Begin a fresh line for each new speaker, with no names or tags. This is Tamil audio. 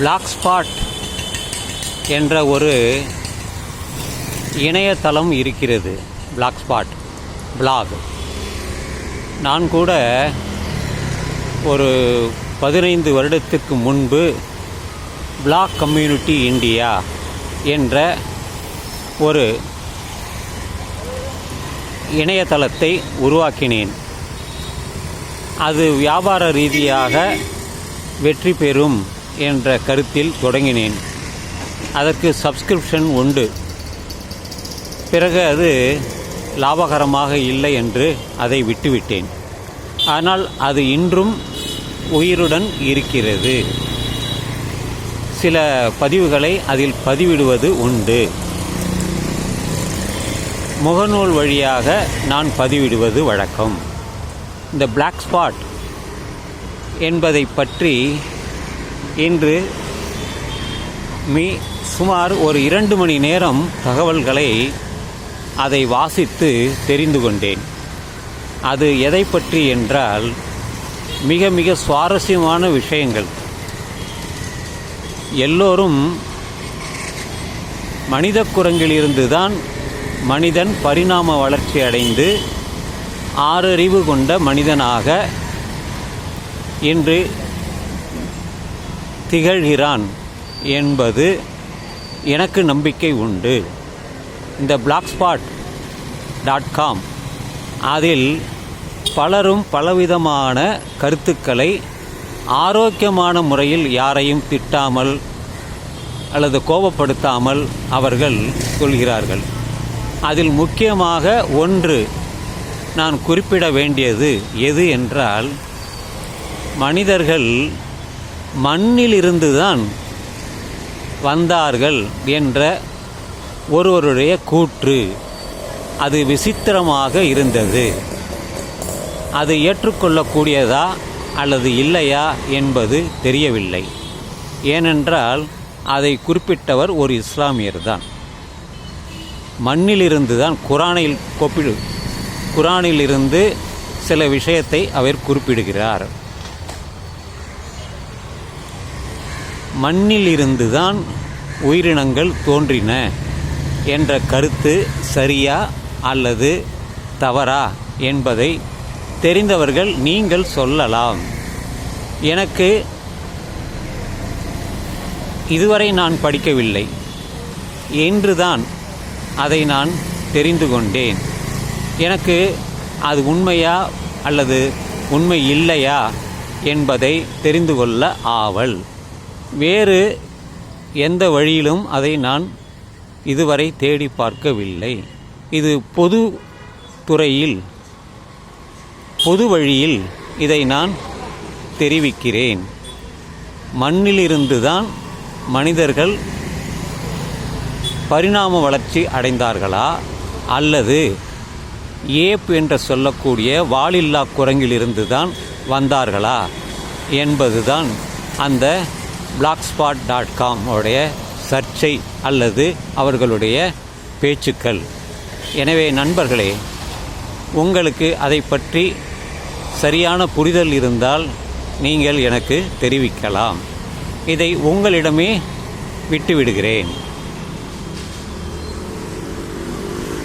பிளாக் ஸ்பாட் என்ற ஒரு இணையதளம் இருக்கிறது. பிளாக் ஸ்பாட் பிளாக் நான் கூட ஒரு பதினைந்து வருடத்துக்கு முன்பு பிளாக் கம்யூனிட்டி இந்தியா என்ற ஒரு இணையதளத்தை உருவாக்கினேன். அது வியாபார ரீதியாக வெற்றி பெறும் என்ற கருத்தில் தொடங்கினேன். அதற்கு சப்ஸ்கிரிப்ஷன் உண்டு. பிறகு அது லாபகரமாக இல்லை என்று அதை விட்டுவிட்டேன். ஆனால் அது இன்றும் உயிருடன் இருக்கிறது. சில பதிவுகளை அதில் பதிவிடுவது உண்டு. முகநூல் வழியாக நான் பதிவிடுவது வழக்கம். இந்த பிளாக் ஸ்பாட் என்பதை பற்றி இன்று மீ சுமார் ஒரு இரண்டு மணி நேரம் தகவல்களை அதை வாசித்து தெரிந்து கொண்டேன். அது எதை பற்றி என்றால் மிக மிக சுவாரஸ்யமான விஷயங்கள். எல்லோரும் மனித குரங்கிலிருந்து தான் மனிதன் பரிணாம வளர்ச்சி அடைந்து ஆறறிவு கொண்ட மனிதனாக இன்று திகழ்கிறான் என்பது எனக்கு நம்பிக்கை உண்டு. இந்த பிளாக் ஸ்பாட் டாட் காம் அதில் பலரும் பலவிதமான கருத்துக்களை ஆரோக்கியமான முறையில் யாரையும் திட்டாமல் அல்லது கோபப்படுத்தாமல் அவர்கள் சொல்கிறார்கள். அதில் முக்கியமாக ஒன்று நான் குறிப்பிட வேண்டியது எது என்றால் மனிதர்கள் மண்ணிலிருந்துதான் வந்தார்கள் என்ற ஒருவருடைய கூற்று. அது விசித்திரமாக இருந்தது. அது ஏற்றுக்கொள்ளக்கூடியதா அல்லது இல்லையா என்பது தெரியவில்லை. ஏனென்றால் அதை குறிப்பிட்டவர் ஒரு இஸ்லாமியர் தான் மண்ணிலிருந்து தான் குரானில் கொப்பிடு குரானிலிருந்து சில விஷயத்தை அவர் குறிப்பிடுகிறார். மண்ணிலிருந்து தான் உயிரினங்கள் தோன்றின என்ற கருத்து சரியா அல்லது தவறா என்பதை தெரிந்தவர்கள் நீங்கள் சொல்லலாம். எனக்கு இதுவரை நான் படிக்கவில்லை. என்றுதான் அதை நான் தெரிந்து கொண்டேன். எனக்கு அது உண்மையா அல்லது உண்மை இல்லையா என்பதை தெரிந்து கொள்ள ஆவல். வேறு எந்த வழியிலும் அதை நான் இதுவரை தேடி பார்க்கவில்லை. இது பொது துறையில் பொது வழியில் இதை நான் தெரிவிக்கிறேன். மண்ணிலிருந்து தான் மனிதர்கள் பரிணாம வளர்ச்சி அடைந்தார்களா? அல்லது ஏப் என்று சொல்லக்கூடிய வாலில்லா குரங்கிலிருந்து தான் வந்தார்களா? என்பதுதான் அந்த பிளாக் ஸ்பாட் டாட் காம் உடைய சர்ச்சை அல்லது அவர்களுடைய பேச்சுக்கள். எனவே நண்பர்களே உங்களுக்கு அதை பற்றி சரியான புரிதல் இருந்தால் நீங்கள் எனக்கு தெரிவிக்கலாம். இதை உங்களிடமே விட்டுவிடுகிறேன்.